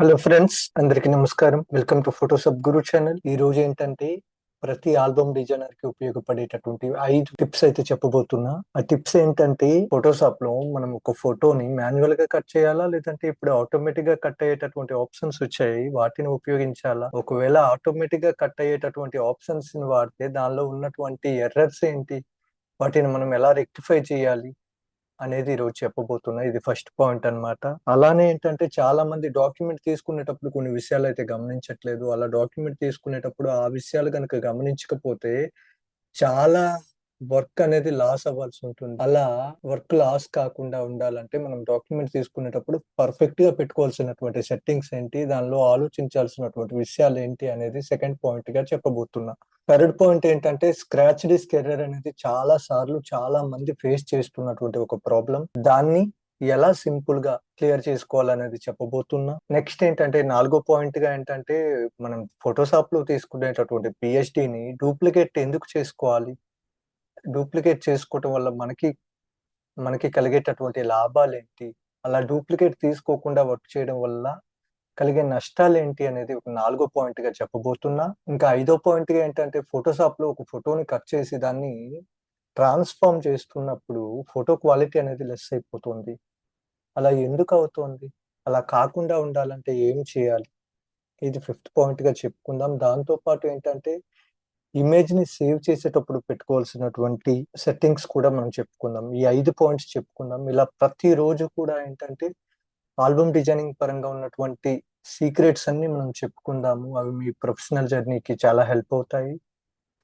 Hello friends అందరికి నమస్కారం. Welcome to Photoshop guru channel ఈ రోజు ఏంటంటే ప్రతి ఆల్బమ్ డిజైనర్కి ఉపయోగపడేటటువంటి ఐదు టిప్స్ అయితే చెప్పబోతున్నా. ఆ టిప్స్ ఏంటంటే ఫోటోషాప్లో మనం ఒక ఫోటోని మాన్యువల్గా కట్ చేయాలా? లేదంటే ఇప్పుడు ఆటోమేటిక్గా కట్ అయ్యేటటువంటి ఆప్షన్స్ వచ్చాయి. వాటిని ఉపయోగించాలా? ఒకవేళ ఆటోమేటిక్గా కట్ అయ్యేటటువంటి ఆప్షన్స్ని వాడితే దానిలో ఉన్నటువంటి ఎర్రర్స్ ఏంటి? వాటిని మనం ఎలా రెక్టిఫై చేయాలి? అనేది ఈరోజు రోజు చెప్పబోతున్నా. ఇది ఫస్ట్ పాయింట్ అన్నమాట. అలానే ఏంటంటే చాలా మంది డాక్యుమెంట్ తీసుకునేటప్పుడు కొన్ని విషయాలు అయితే గమనించట్లేదు. అలా డాక్యుమెంట్ తీసుకునేటప్పుడు ఆ విషయాలు కనుక గమనించకపోతే చాలా వర్క్ అనేది లాస్ అవ్వాల్సి ఉంటుంది. అలా వర్క్ లాస్ కాకుండా ఉండాలంటే మనం డాక్యుమెంట్ తీసుకునేటప్పుడు పర్ఫెక్ట్గా పెట్టుకోవాల్సినటువంటి సెట్టింగ్స్ ఏంటి? దానిలో ఆలోచించాల్సినటువంటి విషయాలు ఏంటి అనేది సెకండ్ పాయింట్గా చెప్పబోతున్నా. థర్డ్ పాయింట్ ఏంటంటే స్క్రాచ్ డిస్క్ ఎర్రర్ అనేది చాలా సార్లు చాలా మంది ఫేస్ చేస్తున్నటువంటి ఒక ప్రాబ్లం. దాన్ని ఎలా సింపుల్గా క్లియర్ చేసుకోవాలనేది చెప్పబోతున్నా. నెక్స్ట్ ఏంటంటే నాలుగో పాయింట్గా ఏంటంటే మనం ఫోటోషాప్లో తీసుకునేటటువంటి పిహెచ్డిని డూప్లికేట్ ఎందుకు చేసుకోవాలి? డూప్లికేట్ చేసుకోవటం వల్ల మనకి మనకి కలిగేటటువంటి లాభాలు ఏంటి అలా డూప్లికేట్ తీసుకోకుండా వర్క్ చేయడం వల్ల కలిగే నష్టాలు ఏంటి అనేది ఒక నాలుగో పాయింట్గా చెప్పబోతున్నా. ఇంకా ఐదో పాయింట్గా ఏంటంటే ఫోటోషాప్లో ఒక ఫోటోని కట్ చేసి దాన్ని ట్రాన్స్ఫార్మ్ చేస్తున్నప్పుడు ఫోటో క్వాలిటీ అనేది లెస్ అయిపోతుంది. అలా ఎందుకు అవుతుంది? అలా కాకుండా ఉండాలంటే ఏం చేయాలి? ఇది ఫిఫ్త్ పాయింట్గా చెప్పుకుందాం. దాంతో పాటు ఏంటంటే ఇమేజ్ని సేవ్ చేసేటప్పుడు పెట్టుకోవాల్సినటువంటి సెట్టింగ్స్ కూడా మనం చెప్పుకుందాం. ఈ ఐదు పాయింట్స్ చెప్పుకుందాం. ఇలా ప్రతి రోజు కూడా ఏంటంటే ఆల్బమ్ డిజైనింగ్ పరంగా ఉన్నటువంటి సీక్రెట్స్ అన్ని మనం చెప్పుకుందాము. అవి మీ ప్రొఫెషనల్ జర్నీకి చాలా హెల్ప్ అవుతాయి.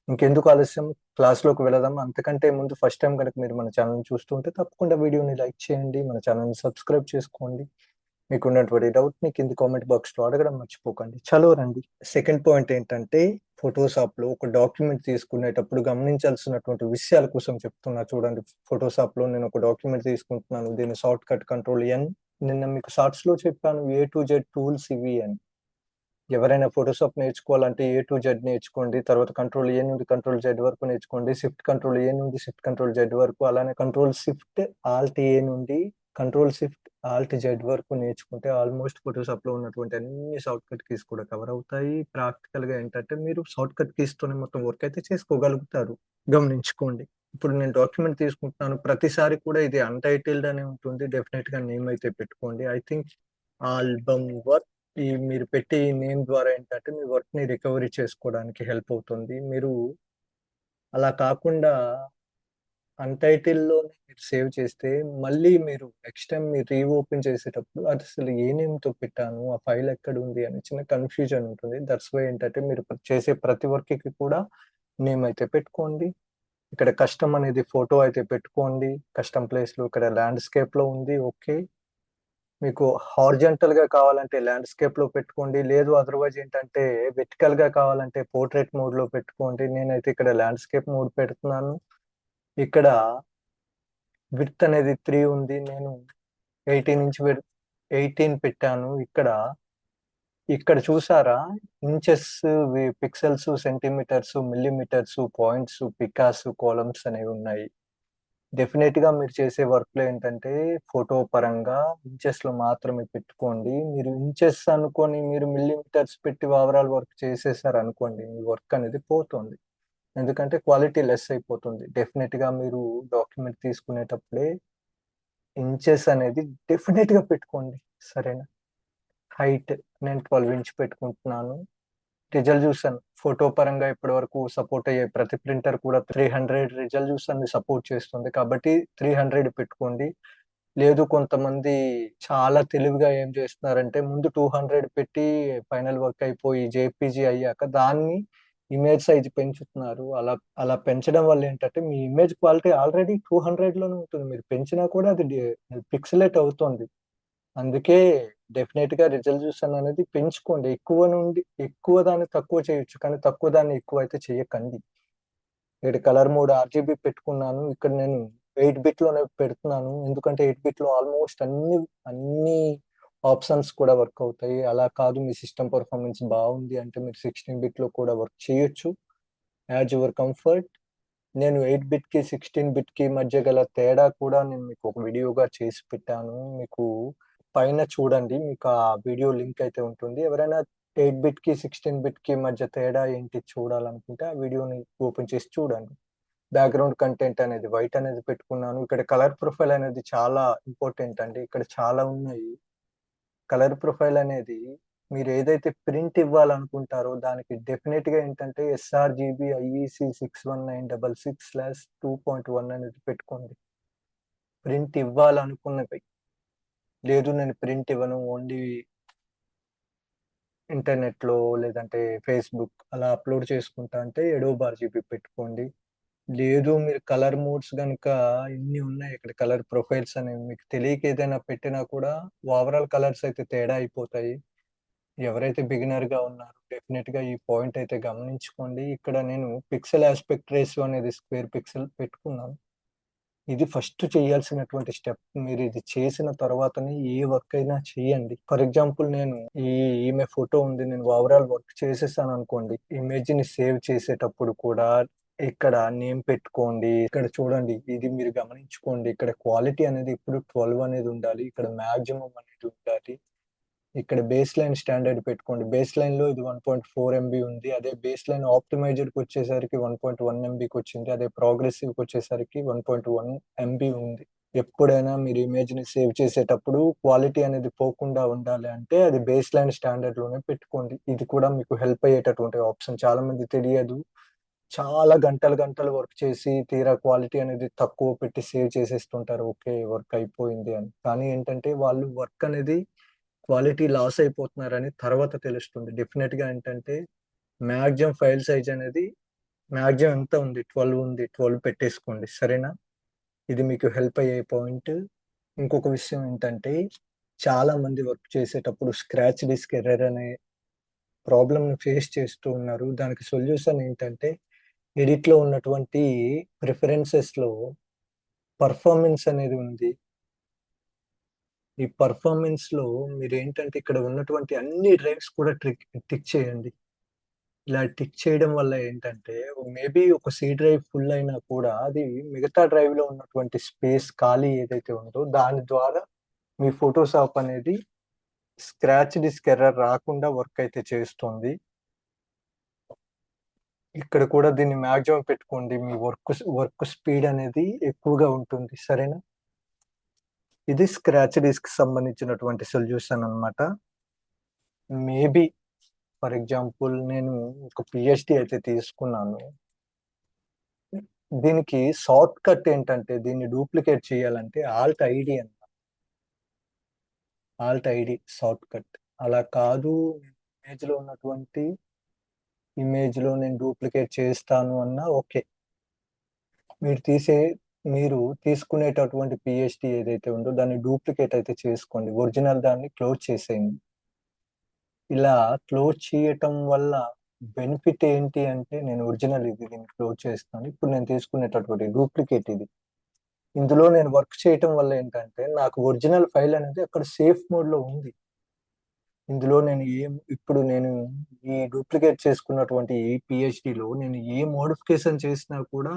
ఇంకెందుకు ఆలస్యం? క్లాస్లోకి వెళదాం. అంతకంటే ముందు ఫస్ట్ టైం కనుక మీరు మన ఛానల్ చూస్తుంటే తప్పకుండా వీడియోని లైక్ చేయండి. మన ఛానల్ని సబ్స్క్రైబ్ చేసుకోండి. మీకు ఉన్నటువంటి డౌట్ని కింద కామెంట్ బాక్స్లో అడగడం మర్చిపోకండి. చలో రండి. సెకండ్ పాయింట్ ఏంటంటే ఫోటోషాప్లో ఒక డాక్యుమెంట్ తీసుకునేటప్పుడు గమనించాల్సినటువంటి విషయాల కోసం చెప్తున్నా. చూడండి ఫోటోషాప్లో నేను ఒక డాక్యుమెంట్ తీసుకుంటున్నాను. దీని షార్ట్ కట్ కంట్రోల్ ఎన్ నిన్న మీకు షార్ట్స్లో చెప్పాను ఏ టు జెడ్ టూల్స్ ఇవి అని. ఎవరైనా ఫోటోషాప్ నేర్చుకోవాలంటే ఏ టు జెడ్ నేర్చుకోండి తర్వాత కంట్రోల్ ఏ నుండి కంట్రోల్ జెడ్ వరకు నేర్చుకోండి షిఫ్ట్ కంట్రోల్ ఏ నుండి షిఫ్ట్ కంట్రోల్ జెడ్ వరకు అలానే కంట్రోల్ షిఫ్ట్ ఆల్ట్ ఏ నుండి కంట్రోల్ షిఫ్ట్ ఆల్ట్ జెడ్ వరకు నేర్చుకుంటే ఆల్మోస్ట్ ఫోటోషాప్లో ఉన్నటువంటి అన్ని షార్ట్ కట్ కీస్ కూడా కవర్ అవుతాయి. ప్రాక్టికల్గా ఏంటంటే మీరు షార్ట్ కట్ కీస్ తోనే మొత్తం వర్క్ అయితే చేసుకోగలుగుతారు. గమనించుకోండి. ఇప్పుడు నేను డాక్యుమెంట్ తీసుకుంటున్నాను. ప్రతిసారి కూడా ఇది అన్టైటిల్డ్ అనే ఉంటుంది. డెఫినెట్గా నేమ్ అయితే పెట్టుకోండి. ఐ థింక్ ఆల్బమ్ వర్క్ ఈ మీరు పెట్టే ఈ నేమ్ ద్వారా ఏంటంటే మీ వర్క్ని రికవరీ చేసుకోవడానికి హెల్ప్ అవుతుంది. మీరు అలా కాకుండా అన్టైటిల్లో మీరు సేవ్ చేస్తే మళ్ళీ మీరు నెక్స్ట్ టైం మీరు రీఓపెన్ చేసేటప్పుడు అది అసలు ఏ నేమ్తో పెట్టాను? ఆ ఫైల్ ఎక్కడ ఉంది అని చిన్న కన్ఫ్యూజన్ ఉంటుంది. దట్స్ వై ఏంటంటే మీరు చేసే ప్రతి వర్క్కి కూడా నేమ్ అయితే పెట్టుకోండి. ఇక్కడ కష్టం అనేది ఫోటో అయితే పెట్టుకోండి. కష్టం ప్లేస్లో ఇక్కడ ల్యాండ్స్కేప్లో ఉంది. ఓకే. మీకు హార్జెంటల్గా కావాలంటే ల్యాండ్స్కేప్లో పెట్టుకోండి. లేదు అదర్వైజ్ ఏంటంటే వెర్టికల్గా కావాలంటే పోర్ట్రేట్ మోడ్లో పెట్టుకోండి. నేనైతే ఇక్కడ ల్యాండ్స్కేప్ మోడ్ పెడుతున్నాను. ఇక్కడ విత్ అనేది త్రీ ఉంది. నేను ఎయిటీన్ ఇంచ్ ఎయిటీన్ పెట్టాను. ఇక్కడ ఇక్కడ చూసారా? Inches pixels centimetres millimetres points picas columns అనేవి ఉన్నాయి. డెఫినెట్గా మీరు చేసే వర్క్లో ఏంటంటే ఫోటో పరంగా ఇంచెస్లో మాత్రమే పెట్టుకోండి. మీరు ఇంచెస్ అనుకొని మీరు మిల్లీమీటర్స్ పెట్టి ఓవరాల్ వర్క్ చేసేసారు అనుకోండి మీ వర్క్ అనేది పోతుంది. ఎందుకంటే క్వాలిటీ లెస్ అయిపోతుంది. డెఫినెట్గా మీరు డాక్యుమెంట్ తీసుకునేటప్పుడే ఇంచెస్ అనేది డెఫినెట్గా పెట్టుకోండి. సరేనా? హైట్ నేను ట్వెల్వ్ ఇంచ్ పెట్టుకుంటున్నాను. రిజల్ట్ చూసాను ఫోటో పరంగా ఇప్పటి వరకు సపోర్ట్ అయ్యే ప్రతి ప్రింటర్ కూడా త్రీ హండ్రెడ్ రిజల్ట్ చూసాను సపోర్ట్ చేస్తుంది. కాబట్టి త్రీ హండ్రెడ్ పెట్టుకోండి. లేదు కొంతమంది చాలా తెలివిగా ఏం చేస్తున్నారంటే ముందు టూ హండ్రెడ్ పెట్టి ఫైనల్ వర్క్ అయిపోయి జేపీజీ అయ్యాక దాన్ని ఇమేజ్ సైజ్ పెంచుతున్నారు. అలా అలా పెంచడం వల్ల ఏంటంటే మీ ఇమేజ్ క్వాలిటీ ఆల్రెడీ టూ హండ్రెడ్లోనే ఉంటుంది. మీరు పెంచినా కూడా అది పిక్సలేట్ అవుతుంది. అందుకే డెఫినెట్గా రిజల్యూషన్ అనేది పెంచుకోండి. ఎక్కువ నుండి ఎక్కువ దాన్ని తక్కువ చేయొచ్చు కానీ తక్కువ దాన్ని ఎక్కువ అయితే చేయకండి. ఇక్కడ కలర్ మోడ్ ఆర్జీబీ పెట్టుకున్నాను. ఇక్కడ నేను ఎయిట్ బిట్లోనే పెడుతున్నాను. ఎందుకంటే ఎయిట్ బిట్లో ఆల్మోస్ట్ అన్ని అన్ని ఆప్షన్స్ కూడా వర్క్ అవుతాయి. అలా కాదు మీ సిస్టమ్ పర్ఫార్మెన్స్ బాగుంది అంటే మీరు సిక్స్టీన్ బిట్లో కూడా వర్క్ చేయొచ్చు. As your comfort. నేను ఎయిట్ బిట్కి సిక్స్టీన్ బిట్కి మధ్య గల తేడా కూడా నేను మీకు ఒక వీడియోగా చేసి పెట్టాను. మీకు పైన చూడండి మీకు ఆ వీడియో లింక్ అయితే ఉంటుంది. ఎవరైనా ఎయిట్ బిట్కి సిక్స్టీన్ బిట్కి మధ్య తేడా ఏంటి చూడాలనుకుంటే ఆ వీడియోని ఓపెన్ చేసి చూడండి. బ్యాక్గ్రౌండ్ కంటెంట్ అనేది వైట్ అనేది పెట్టుకున్నాను. ఇక్కడ కలర్ ప్రొఫైల్ అనేది చాలా ఇంపార్టెంట్ అండి. ఇక్కడ చాలా ఉన్నాయి. కలర్ ప్రొఫైల్ అనేది మీరు ఏదైతే ప్రింట్ ఇవ్వాలనుకుంటారో దానికి డెఫినెట్గా ఏంటంటే sRGB IEC six one nine double six slash two point one అనేది పెట్టుకోండి. ప్రింట్ ఇవ్వాలనుకున్నవి. లేదు నేను ప్రింట్ ఇవ్వను ఓన్లీ ఇంటర్నెట్లో లేదంటే ఫేస్బుక్ అలా అప్లోడ్ చేసుకుంటా అంటే ఎడో బార్ జీబీ పెట్టుకోండి. లేదు మీరు కలర్ మోడ్స్ కనుక ఇన్ని ఉన్నాయి ఇక్కడ కలర్ ప్రొఫైల్స్ అనేవి మీకు తెలియక ఏదైనా పెట్టినా కూడా ఓవరాల్ కలర్స్ అయితే తేడా అయిపోతాయి. ఎవరైతే బిగినర్గా ఉన్నారో డెఫినెట్గా ఈ పాయింట్ అయితే గమనించుకోండి. ఇక్కడ నేను పిక్సెల్ ఆస్పెక్ట్ రేషియో అనేది స్క్వేర్ పిక్సెల్ పెట్టుకున్నాను. ఇది ఫస్ట్ చేయాల్సినటువంటి స్టెప్. మీరు ఇది చేసిన తర్వాతనే ఏ వర్క్ అయినా చేయండి. ఫర్ ఎగ్జాంపుల్ నేను ఈ ఈమె ఫోటో ఉంది నేను ఓవరాల్ వర్క్ చేసేసాను అనుకోండి ఇమేజ్ని సేవ్ చేసేటప్పుడు కూడా ఇక్కడ నేమ్ పెట్టుకోండి ఇక్కడ చూడండి ఇది మీరు గమనించుకోండి ఇక్కడ క్వాలిటీ అనేది ఇప్పుడు ట్వెల్వ్ అనేది ఉండాలి ఇక్కడ మాక్సిమం అనేది ఉండాలి. ఇక్కడ బేస్ లైన్ స్టాండర్డ్ పెట్టుకోండి. బేస్ లైన్లో ఇది వన్ పాయింట్ ఫోర్ ఎంబీ ఉంది అదే బేస్ లైన్ ఆప్టిమైజర్కి వచ్చేసరికి వన్ పాయింట్ వన్ ఎంబీకి వచ్చింది అదే ప్రోగ్రెసివ్కి వచ్చేసరికి వన్ పాయింట్ వన్ ఎంబీ ఉంది. ఎప్పుడైనా మీరు ఇమేజ్ని సేవ్ చేసేటప్పుడు క్వాలిటీ అనేది పోకుండా ఉండాలి అంటే అది బేస్ లైన్ స్టాండర్డ్లోనే పెట్టుకోండి. ఇది కూడా మీకు హెల్ప్ అయ్యేటటువంటి ఆప్షన్ చాలా మంది తెలియదు. చాలా గంటలు గంటలు వర్క్ చేసి తీరా క్వాలిటీ అనేది తక్కువ పెట్టి సేవ్ చేసేస్తుంటారు. ఓకే వర్క్ అయిపోయింది అని. కానీ ఏంటంటే వాళ్ళు వర్క్ అనేది క్వాలిటీ లాస్ అయిపోతున్నారని తర్వాత తెలుస్తుంది. డెఫినెట్గా ఏంటంటే మ్యాక్సిమం ఫైల్ సైజ్ అనేది మ్యాక్సిమం ఎంత ఉంది? ట్వెల్వ్ ఉంది. ట్వెల్వ్ పెట్టేసుకోండి. సరేనా? ఇది మీకు హెల్ప్ అయ్యే పాయింట్. ఇంకొక విషయం ఏంటంటే చాలా మంది వర్క్ చేసేటప్పుడు స్క్రాచ్ డిస్క్ ఎర్రర్ అనే ప్రాబ్లమ్ ఫేస్ చేస్తూ ఉన్నారు. దానికి సొల్యూషన్ ఏంటంటే ఎడిట్లో ఉన్నటువంటి ప్రిఫరెన్సెస్లో పర్ఫార్మెన్స్ అనేది ఉంది. ఈ పర్ఫార్మెన్స్లో మీరు ఏంటంటే ఇక్కడ ఉన్నటువంటి అన్ని డ్రైవ్స్ కూడా ట్రిక్ టిక్ చేయండి. ఇలా టిక్ చేయడం వల్ల ఏంటంటే మేబీ ఒక సి డ్రైవ్ ఫుల్ అయినా కూడా అది మిగతా డ్రైవ్లో ఉన్నటువంటి స్పేస్ ఖాళీ ఏదైతే ఉందో దాని ద్వారా మీ ఫోటోషాప్ అనేది స్క్రాచ్ డిస్క్ ఎర్రర్ రాకుండా వర్క్ అయితే చేస్తుంది. ఇక్కడ కూడా దీన్ని మ్యాక్సిమం పెట్టుకోండి. మీ వర్క్ వర్క్ స్పీడ్ అనేది ఎక్కువగా ఉంటుంది. సరేనా? ఇది స్క్రాచ్ డిస్క్ సంబంధించినటువంటి సొల్యూషన్ అన్నమాట. మేబీ ఫర్ ఎగ్జాంపుల్ నేను ఒక పిహెచ్డి అయితే తీసుకున్నాను. దీనికి షార్ట్ కట్ ఏంటంటే దీన్ని డూప్లికేట్ చేయాలంటే ఆల్ట్ ఐడి అన్న ఆల్ట్ ఐడి షార్ట్ కట్ అలా కాదు. ఇమేజ్లో ఉన్నటువంటి ఇమేజ్లో నేను డూప్లికేట్ చేస్తాను అన్నా ఓకే. మీరు తీసే మీరు తీసుకునేటటువంటి పిహెచ్డి ఏదైతే ఉందో దాన్ని డూప్లికేట్ అయితే చేసుకోండి. ఒరిజినల్ దాన్ని క్లోజ్ చేసేయండి. ఇలా క్లోజ్ చేయటం వల్ల బెనిఫిట్ ఏంటి అంటే నేను ఒరిజినల్ ఇది దీన్ని క్లోజ్ చేస్తాను. ఇప్పుడు నేను తీసుకునేటటువంటి డూప్లికేట్ ఇది. ఇందులో నేను వర్క్ చేయటం వల్ల ఏంటంటే నాకు ఒరిజినల్ ఫైల్ అనేది అక్కడ సేఫ్ మోడ్లో ఉంది. ఇందులో నేను ఏం ఇప్పుడు నేను ఈ డూప్లికేట్ చేసుకున్నటువంటి ఈ పిహెచ్డిలో నేను ఏ మోడిఫికేషన్ చేసినా కూడా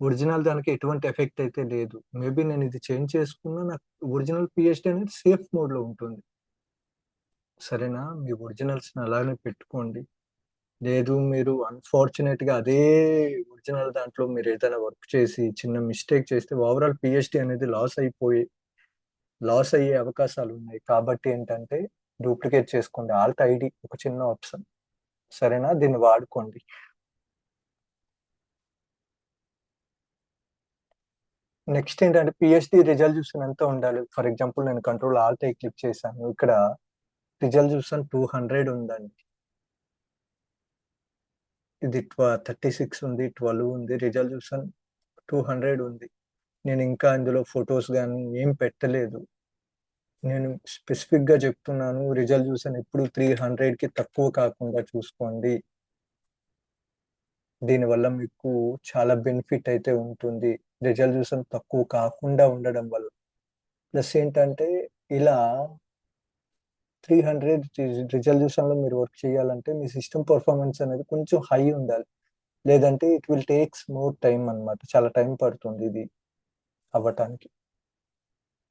ఒరిజినల్ దానికి ఎటువంటి ఎఫెక్ట్ అయితే లేదు. మేబీ నేను ఇది చేంజ్ చేసుకున్నా నాకు ఒరిజినల్ పిహెచ్డి అనేది సేఫ్ మోడ్లో ఉంటుంది. సరేనా? మీ ఒరిజినల్స్ని అలానే పెట్టుకోండి. లేదు మీరు అన్ఫార్చునేట్గా అదే ఒరిజినల్ దాంట్లో మీరు ఏదైనా వర్క్ చేసి చిన్న మిస్టేక్ చేస్తే ఓవరాల్ పిహెచ్డి అనేది లాస్ అయిపోయి లాస్ అయ్యే అవకాశాలు ఉన్నాయి. కాబట్టి ఏంటంటే డూప్లికేట్ చేసుకోండి. ఆల్ట్ ఐడి ఒక చిన్న ఆప్షన్. సరేనా? దీన్ని వాడుకోండి. నెక్స్ట్ ఏంటంటే పిహెచ్డి రిజల్యూషన్ ఎంత ఉండాలి? ఫర్ ఎగ్జాంపుల్ నేను కంట్రోల్ ఆల్ట్ ఐ క్లిక్ చేశాను. ఇక్కడ రిజల్యూషన్ టూ హండ్రెడ్ ఉందండి. ఇది థర్టీ సిక్స్ ఉంది ట్వెల్వ్ ఉంది. రిజల్యూషన్ టూ హండ్రెడ్ ఉంది. నేను ఇంకా ఇందులో ఫొటోస్ కానీ ఏం పెట్టలేదు. నేను స్పెసిఫిక్గా చెప్తున్నాను. రిజల్ట్ చూసాను. ఎప్పుడు త్రీ హండ్రెడ్కి తక్కువ కాకుండా చూసుకోండి. దీనివల్ల మీకు చాలా బెనిఫిట్ అయితే ఉంటుంది. రిజల్ట్ చూసాను తక్కువ కాకుండా ఉండడం వల్ల. ప్లస్ ఏంటంటే ఇలా త్రీ హండ్రెడ్ రిజల్యూషన్లో మీరు వర్క్ చేయాలంటే మీ సిస్టమ్ పర్ఫార్మెన్స్ అనేది కొంచెం హై ఉండాలి. లేదంటే it will takes more time అనమాట చాలా టైం పడుతుంది ఇది అవ్వటానికి.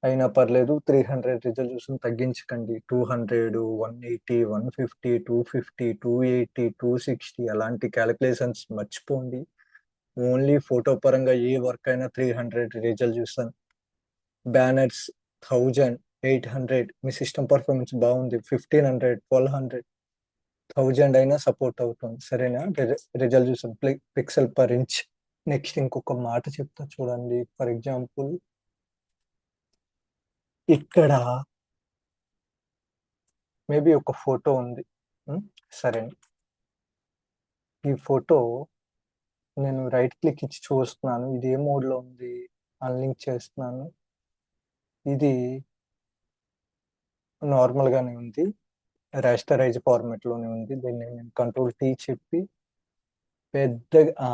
అయినా పర్లేదు three hundred resolution తగ్గించకండి. Two hundred one eighty one fifty two fifty two eighty two sixty అలాంటి క్యాలిక్యులేషన్స్ మర్చిపోండి. ఓన్లీ ఫోటో పరంగా ఏ వర్క్ అయినా three hundred resolution banners thousand eight hundred మీ సిస్టమ్ పర్ఫార్మెన్స్ బాగుంది. Fifteen hundred twelve hundred thousand అయినా support అవుతుంది. సరేనా? Resolution pixel per inch next ఇంకొక మాట చెప్తా చూడండి. ఫర్ ఎగ్జాంపుల్ ఇక్కడ మేబీ ఒక ఫోటో ఉంది. సరే ఈ ఫోటో నేను రైట్ క్లిక్ ఇచ్చి చూస్తున్నాను. ఇది ఏ మోడ్లో లో ఉంది అన్లింక్ చేస్తున్నాను. ఇది నార్మల్ గానే ఉంది. రాస్టరైజ్ ఫార్మెట్లోనే ఉంది. దీన్ని నేను కంట్రోల్ టీ చెప్పి పెద్దగా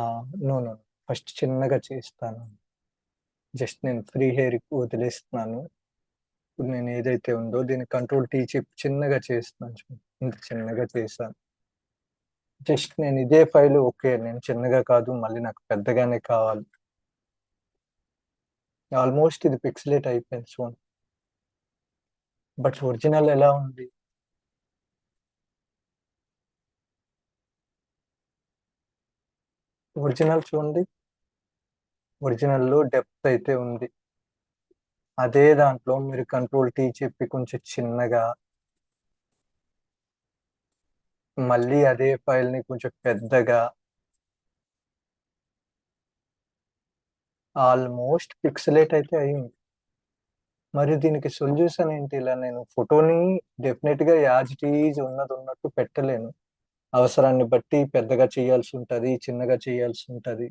నో నో. ఫస్ట్ చిన్నగా చేస్తాను. జస్ట్ నేను ఫ్రీ హెయిర్ వదిలేస్తున్నాను. ఇప్పుడు నేను ఏదైతే ఉందో దీన్ని కంట్రోల్ టీ చిప్ చిన్నగా చేస్తున్నాను చూడండి. ఇంత చిన్నగా చేశాను. జస్ట్ నేను ఇదే ఫైల్ ఓకే నేను చిన్నగా కాదు మళ్ళీ నాకు పెద్దగానే కావాలి. ఆల్మోస్ట్ ఇది పిక్సలేట్ అయిపోయింది చూడండి బట్ ఒరిజినల్ ఎలా ఉంది? ఒరిజినల్ చూడండి. ఒరిజినల్లో డెప్త్ అయితే ఉంది. అదే దాంట్లో మీరు కంట్రోల్ టీ చెప్పి కొంచెం చిన్నగా మళ్ళీ అదే ఫైల్ని కొంచెం పెద్దగా ఆల్మోస్ట్ పిక్సలేట్ అయితే అయింది మరి దీనికి సొల్యూషన్ ఏంటి? ఇలా నేను ఫోటోని డెఫినెట్గా యాజిటీజ్ యాజ్ ఉన్నది ఉన్నట్టు పెట్టలేను. అవసరాన్ని బట్టి పెద్దగా చేయాల్సి ఉంటుంది చిన్నగా చేయాల్సి ఉంటుంది.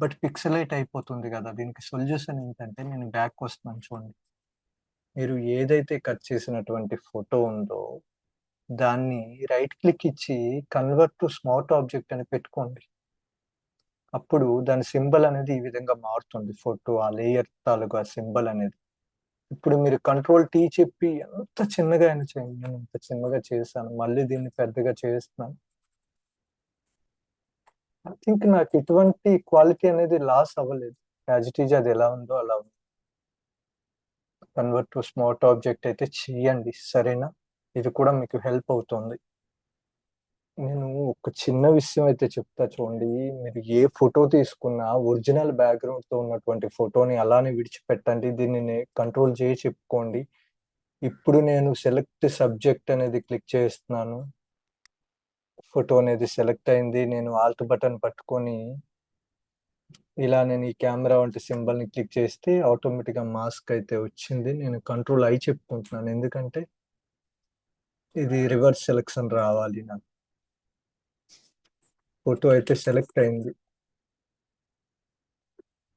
బట్ పిక్సలైట్ అయిపోతుంది కదా! దీనికి సొల్యూషన్ ఏంటంటే నేను బ్యాక్ వస్తున్నాను చూడండి. మీరు ఏదైతే కట్ చేసినటువంటి ఫోటో ఉందో దాన్ని రైట్ క్లిక్ ఇచ్చి కన్వర్ట్ టు స్మార్ట్ ఆబ్జెక్ట్ అని పెట్టుకోండి. అప్పుడు దాని సింబల్ అనేది ఈ విధంగా మారుతుంది. ఫోటో ఆ లేయర్ తాలూకా సింబల్ అనేది. ఇప్పుడు మీరు కంట్రోల్ టీ చెప్పి ఎంత చిన్నగా అయినా చేయండి. నేను ఇంత చిన్నగా చేశాను. మళ్ళీ దీన్ని పెద్దగా చేస్తున్నాను. ఐ థింక్ నాకు ఎటువంటి క్వాలిటీ అనేది లాస్ అవ్వలేదు. యాజ్ ఇట్ ఈజ్ అది ఎలా ఉందో అలా ఉంది. కన్వర్ట్ టు స్మార్ట్ ఆబ్జెక్ట్ అయితే చెయ్యండి సరేనా? ఇది కూడా మీకు హెల్ప్ అవుతుంది. నేను ఒక చిన్న విషయం అయితే చెప్తా చూడండి. మీరు ఏ ఫోటో తీసుకున్నా ఒరిజినల్ బ్యాక్గ్రౌండ్తో ఉన్నటువంటి ఫోటోని అలానే విడిచిపెట్టండి. దీన్ని కంట్రోల్ చేసి చెప్పుకోండి. ఇప్పుడు నేను సెలెక్ట్ సబ్జెక్ట్ అనేది క్లిక్ చేస్తున్నాను. ఫోటో అనేది సెలెక్ట్ అయింది. నేను ఆల్ట్ బటన్ పట్టుకొని ఇలా నేను ఈ కెమెరా వంటి సింబల్ని క్లిక్ చేస్తే ఆటోమేటిక్గా మాస్క్ అయితే వచ్చింది. నేను కంట్రోల్ అయి చెప్పుకుంటున్నాను. ఎందుకంటే ఇది రివర్స్ సెలెక్షన్ రావాలి నాకు. ఫోటో అయితే సెలెక్ట్ అయింది.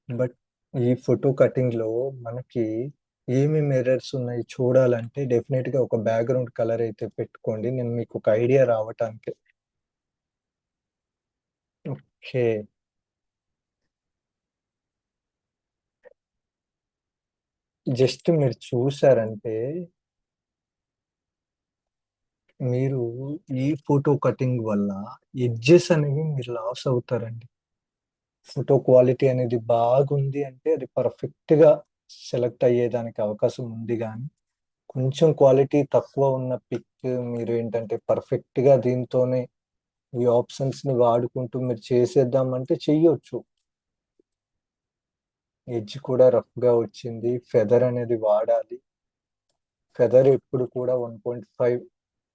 బట్ ఈ ఫోటో కటింగ్లో మనకి ఏమేమి ఎర్రర్స్ ఉన్నాయి చూడాలంటే డెఫినెట్గా ఒక బ్యాక్గ్రౌండ్ కలర్ అయితే పెట్టుకోండి. నేను మీకు ఒక ఐడియా రావటానికి ఓకే జస్ట్ మీరు చూసారంటే మీరు ఈ ఫోటో కటింగ్ వల్ల ఎడ్జెస్ అనేవి మీరు లాస్ అవుతారండి. ఫోటో క్వాలిటీ అనేది బాగుంది అంటే అది పర్ఫెక్ట్గా సెలెక్ట్ అయ్యేదానికి అవకాశం ఉంది కానీ కొంచెం క్వాలిటీ తక్కువ ఉన్న పిక్ మీరు ఏంటంటే పర్ఫెక్ట్గా దీంతోనే ఈ ఆప్షన్స్ని వాడుకుంటూ మీరు చేసేద్దామంటే చెయ్యొచ్చు. ఎడ్జ్ కూడా రఫ్గా వచ్చింది. ఫెదర్ అనేది వాడాలి. ఫెదర్ ఎప్పుడు కూడా వన్ పాయింట్ ఫైవ్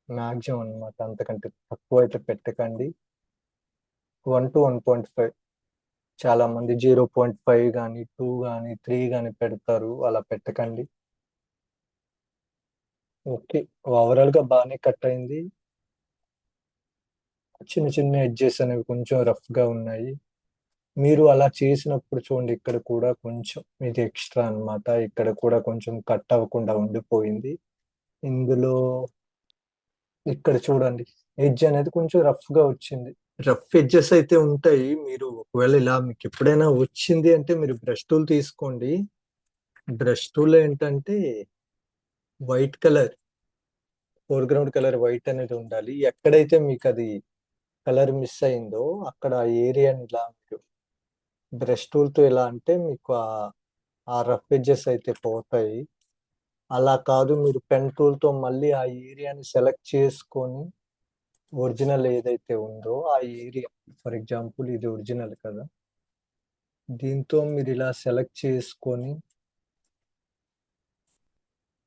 మ్యాక్సిమం అనమాట అంతకంటే తక్కువ అయితే పెట్టకండి. One to one point five. చాలా మంది జీరో పాయింట్ ఫైవ్ కానీ టూ కానీ త్రీ కానీ పెడతారు. అలా పెట్టకండి. ఓకే. ఓవరాల్గా బాగానే కట్ అయింది. చిన్న చిన్న ఎడ్జెస్ అనేవి కొంచెం రఫ్గా ఉన్నాయి. మీరు అలా చేసినప్పుడు చూడండి ఇక్కడ కూడా కొంచెం ఇది ఎక్స్ట్రా అన్నమాట. ఇక్కడ కూడా కొంచెం కట్ అవ్వకుండా ఉండిపోయింది. ఇందులో ఇక్కడ చూడండి ఎడ్జ్ అనేది కొంచెం రఫ్గా వచ్చింది. రఫ్ ఎడ్జెస్ అయితే ఉంటాయి. మీరు ఒకవేళ ఇలా మీకు ఎప్పుడైనా వచ్చింది అంటే మీరు బ్రష్ టూల్ తీసుకోండి. బ్రష్ టూల్ ఏంటంటే white colour foreground colour white అనేది ఉండాలి. ఎక్కడైతే మీకు అది కలర్ మిస్ అయిందో అక్కడ ఆ ఏరియాని ఇలా మీరు బ్రష్ టూల్తో ఎలా అంటే మీకు ఆ- ఆ రఫ్ ఎడ్జెస్ అయితే పోతాయి. అలా కాదు మీరు పెన్ టూల్తో మళ్ళీ ఆ ఏరియాని సెలెక్ట్ చేసుకొని ఒరిజినల్ ఏదైతే ఉందో ఆ ఏరియా ఫర్ ఎగ్జాంపుల్ ఇది ఒరిజినల్ కదా. దీంతో మీరు ఇలా సెలెక్ట్ చేసుకొని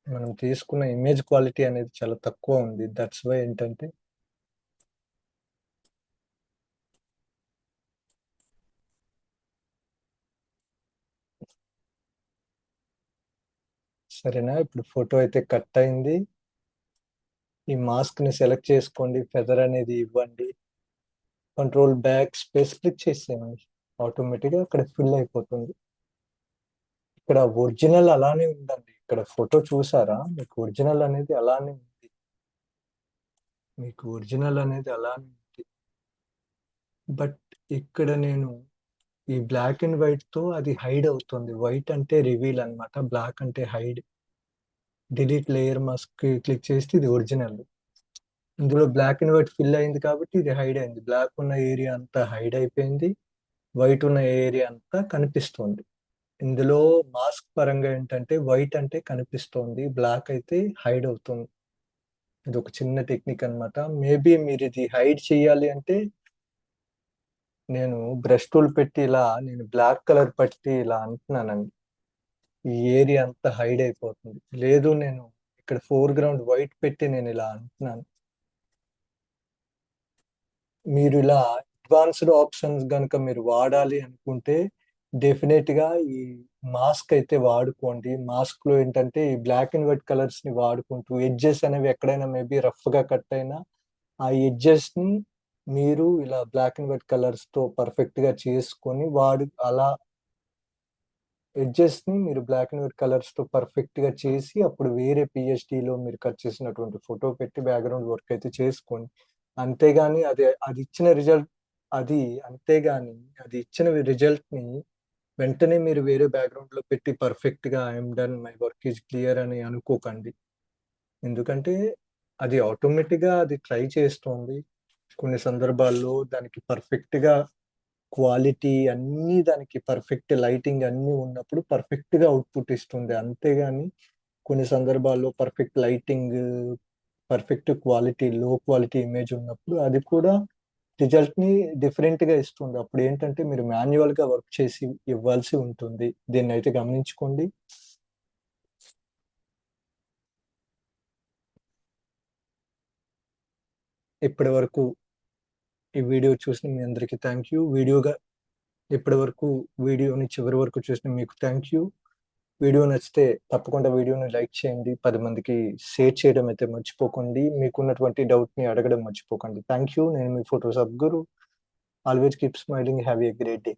మనం తీసుకున్న ఇమేజ్ క్వాలిటీ అనేది చాలా తక్కువ ఉంది. దట్స్ వై ఏంటంటే సరేనా? ఇప్పుడు ఫోటో అయితే కట్ అయింది. ఈ మాస్క్ని సెలెక్ట్ చేసుకోండి ఫెదర్ అనేది ఇవ్వండి. కంట్రోల్ బ్యాక్ స్పేస్ క్లిక్ చేసేయండి. ఆటోమేటిక్గా అక్కడ ఫిల్ అయిపోతుంది. ఇక్కడ ఒరిజినల్ అలానే ఉందండి. ఇక్కడ ఫోటో చూసారా? మీకు ఒరిజినల్ అనేది అలానే ఉంది. మీకు ఒరిజినల్ అనేది అలానే ఉంది. బట్ ఇక్కడ నేను ఈ బ్లాక్ అండ్ వైట్తో అది హైడ్ అవుతుంది. వైట్ అంటే రివీల్ అన్నమాట. బ్లాక్ అంటే hide delete layer mask click చేస్తే ఇది ఒరిజినల్ ఇందులో బ్లాక్ అండ్ వైట్ ఫిల్ అయింది కాబట్టి ఇది హైడ్ అయింది. బ్లాక్ ఉన్న ఏరియా అంతా హైడ్ అయిపోయింది. వైట్ ఉన్న ఏరియా అంతా కనిపిస్తుంది. ఇందులో మాస్క్ పరంగా ఏంటంటే వైట్ అంటే కనిపిస్తోంది. బ్లాక్ అయితే హైడ్ అవుతుంది. ఇది ఒక చిన్న టెక్నిక్ అన్నమాట. మేబీ మీరు ఇది హైడ్ చేయాలి అంటే నేను బ్రష్ టూల్ పెట్టి ఇలా నేను బ్లాక్ కలర్ పట్టి ఇలా అంటున్నానండి. ఈ ఏరియా అంతా హైడ్ అయిపోతుంది. లేదు నేను ఇక్కడ ఫోర్ గ్రౌండ్ వైట్ పెట్టి నేను ఇలా అంటున్నాను. మీరు ఇలా అడ్వాన్స్డ్ ఆప్షన్స్ కనుక మీరు వాడాలి అనుకుంటే డెఫినెట్గా ఈ మాస్క్ అయితే వాడుకోండి. మాస్క్లో ఏంటంటే ఈ బ్లాక్ అండ్ వైట్ కలర్స్ని వాడుకుంటూ ఎడ్జెస్ అనేవి ఎక్కడైనా మేబీ రఫ్గా కట్ అయినా ఆ ఎడ్జెస్ని మీరు ఇలా బ్లాక్ అండ్ వైట్ కలర్స్తో పర్ఫెక్ట్గా చేసుకొని వాడు అలా ఎడ్జెస్ని మీరు బ్లాక్ అండ్ వైట్ కలర్స్తో పర్ఫెక్ట్గా చేసి అప్పుడు వేరే PhD లో మీరు కట్ చేసినటువంటి ఫోటో పెట్టి బ్యాక్గ్రౌండ్ వర్క్ అయితే చేసుకోండి అంతేగాని అది అది ఇచ్చిన రిజల్ట్ అది అంతేగాని అది ఇచ్చిన రిజల్ట్ని వెంటనే మీరు వేరే బ్యాక్గ్రౌండ్లో పెట్టి పర్ఫెక్ట్గా I'm done my work is clear అని అనుకోకండి. ఎందుకంటే అది ఆటోమేటిక్గా అది ట్రై చేస్తోంది. కొన్ని సందర్భాల్లో దానికి పర్ఫెక్ట్గా క్వాలిటీ అన్ని దానికి పర్ఫెక్ట్ లైటింగ్ అన్ని ఉన్నప్పుడు పర్ఫెక్ట్గా అవుట్పుట్ ఇస్తుంది అంతేగాని కొన్ని సందర్భాల్లో perfect lighting perfect quality low quality image ఉన్నప్పుడు అది కూడా రిజల్ట్ని డిఫరెంట్గా ఇస్తుంది అప్పుడు ఏంటంటే మీరు మాన్యువల్గా వర్క్ చేసి ఇవ్వాల్సి ఉంటుంది. దీన్ని అయితే గమనించుకోండి. ఇప్పటి వరకు ఈ వీడియో చూసిన మీ అందరికీ థ్యాంక్ యూ వీడియోగా ఇప్పటి వరకు వీడియోని చివరి వరకు చూసిన మీకు థ్యాంక్ యూ వీడియో నచ్చితే తప్పకుండా వీడియోని లైక్ చేయండి. పది మందికి షేర్ చేయడం అయితే మర్చిపోకండి. మీకున్నటువంటి డౌట్ని అడగడం మర్చిపోకండి. థ్యాంక్ యూ నేను మీ Photoshop guru. Always keep smiling have a great day